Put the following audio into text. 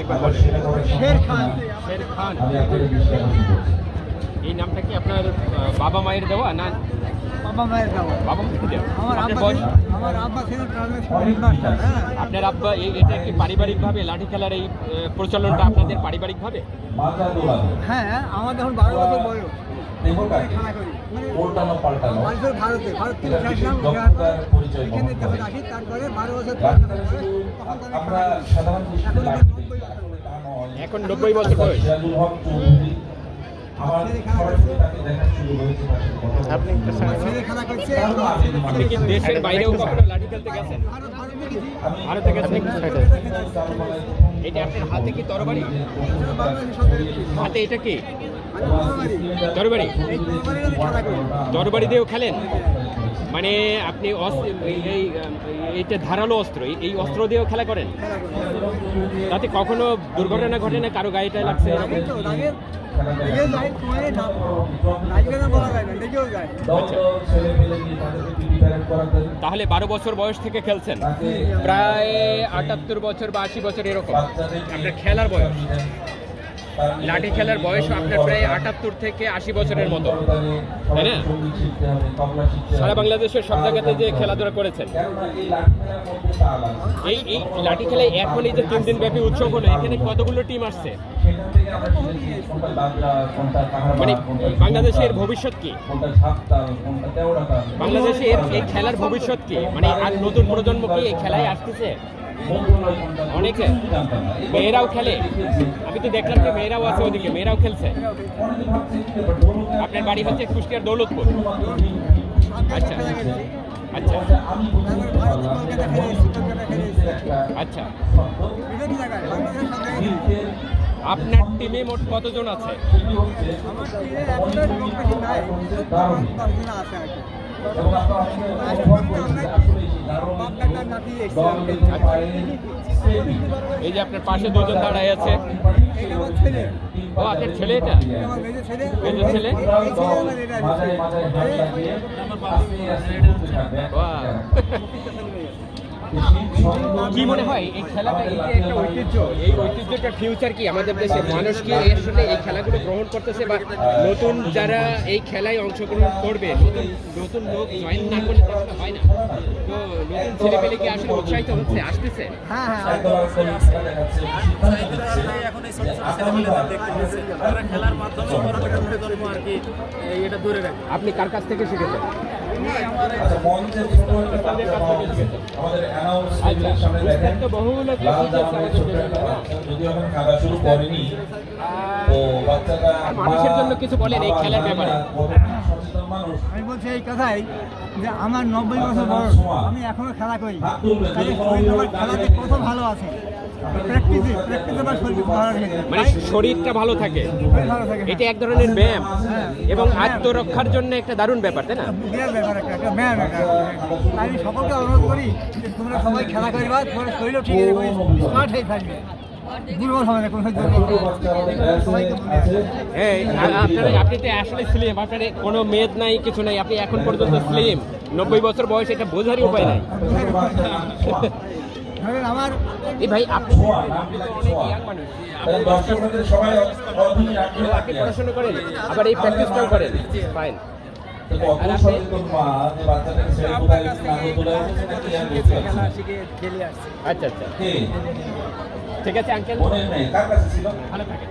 শের খান। শের খান। আমি আপনাদের বিশ্বাস করছি এই নামটা কি আপনার বাবা মায়ের দেওয়া না? বাবা মায়ের দেওয়া। বাবা মায়ের দেওয়া। আমার আপনার আব্বা আমার আব্বা ছিল ট্রান্সপোর্ট হ্যাঁ। আপনার আব্বা এই এটা কি পারিবারিকভাবে লাঠি খেলার এই প্রচলনটা আপনাদের পারিবারিকভাবে? হ্যাঁ আমার যখন বারো বছর বয়স। মানে ভারতে ভারত। তারপরে বারো বছর আমরা সাধারণ এখন নব্বই বছর বয়স। আপনি কি দেশের বাইরেও কখনো লাঠি খেলতে গেছেন? ভারত এটা আপনার হাতে কি তরবারি? হাতে এটা কি? তরবারি। দিয়েও খেলেন। মানে আপনি এই- ধারালো অস্ত্র এই- অস্ত্র দিয়েও খেলা করেন? তাতে কখনো দুর্ঘটনা ঘটে না কারও গাড়িটা লাগছে জন্য তাহলে বারো বছর বয়স থেকে খেলছেন। প্রায় আটাত্তর বছর বা আশি বছর এরকম। আপনার খেলার বয়স? লাঠি খেলার বয়স আপনার প্রায় আটাত্তর থেকে আশি বছরের মতো তাই না? সারা বাংলাদেশের সব জায়গাতে যে খেলাধুলা করেছেন এই। এই লাঠি খেলায় এখন এই যে তিন দিন ব্যাপী উৎসব হলো এখানে কতগুলো টিম আসছে মানে বাংলাদেশের ভবিষ্যৎ কি কোনটা ঝাপতাল, কোনটা তেওড়াতাল। বাংলাদেশে এর এই খেলার ভবিষ্যৎ কি মানে আর নতুন প্রজন্ম কি এই খেলায় আসতেছে অনেকে। মেয়েরাও খেলে। আমি তো দেখলাম যে মেয়েরাও আছে ওদিকে, মেয়েরাও খেলছে। আপনার বাড়ি হচ্ছে কুষ্টিয়ার দৌলতপুর। আচ্ছা আচ্ছা। আচ্ছা। আপনার টিমে মোট কতজন আছে? এবং আপনারা অনেকে অনুভব করেছেন আসলে এই দারুণ যে আপনার পাশে দুজন দাঁড়ায় আছে ও আপনার ছেলে এটা মেজর ছেলে। বাহ। কি মনে হয়, এই খেলাটা ঐতিহ্য, এই ঐতিহ্যটার ফিউচার কি আমাদের দেশে? মানুষ কি আসলে এই খেলাগুলো গ্রহণ করতেছে বা নতুন যারা এই খেলায় অংশগ্রহণ করবে, নতুন নতুন লোক জয়েন না করলে হয় না। নতুন ছেলে পেলে কি আসলে উৎসাহিত হচ্ছে আসতেছে হ্যাঁ হ্যাঁ। এখন এই ছোট ছোট ছেলেমেয়েদের দেখতে পাচ্ছি। তারা খেলার মাধ্যমে পরবর্তী প্রজন্ম আর কি এটা ধরে রাখে আপনি কার কাছ থেকে শিখেছেন? আচ্ছা, ছোট একটা যদিও এখন খেলা শুরু করেনি, মানুষের জন্য কিছু বলেন এই খেলার ব্যাপারে। আমি বলছি এই কথাই যে আমার নব্বই বছর বয়স আমি এখনও খেলা করি। খেলাতে কত ভালো আছে? প্র্যাকটিসে প্র্যাকটিসে আমার শরীর ভালো থাকে মানে শরীরটা ভালো থাকে। ভালো থাকে এটা এক ধরনের ব্যায়াম। হ্যাঁ। এবং আত্মরক্ষার জন্য একটা দারুণ ব্যাপার তাই না? বিরাট ব্যাপার একটা একটা ব্যায়াম আমি সকলকে অনুরোধ করি যে তোমরা সবাই খেলা করবা তোমার শরীরও ঠিক স্মার্ট হয়ে থাকবে। দুর্বল হবে না কোনো। হ্যাঁ আপনি তো আসলে স্লিম আপনার কোনো মেদ নাই কিছু নাই আপনি এখন পর্যন্ত স্লিম নব্বই বছর বয়স এটা বোঝারই উপায় নাই ধরেন আমার এই ভাই আপনি। পড়াশোনা করেন আবার এই প্র্যাকটিসটাও করেন ফাইন কত সচেতন মা যে বাচ্চাটাকে ছেড়ে কোথায় নাগর তোলা হয়েছে নাকি আর বুঝতে পারছি? না। শিখে খেলে আসছে। আচ্ছা আচ্ছা। ঠিক আছে আঙ্কেল মনে নেই। কার কাছে ছিল? ভালো থাকেন।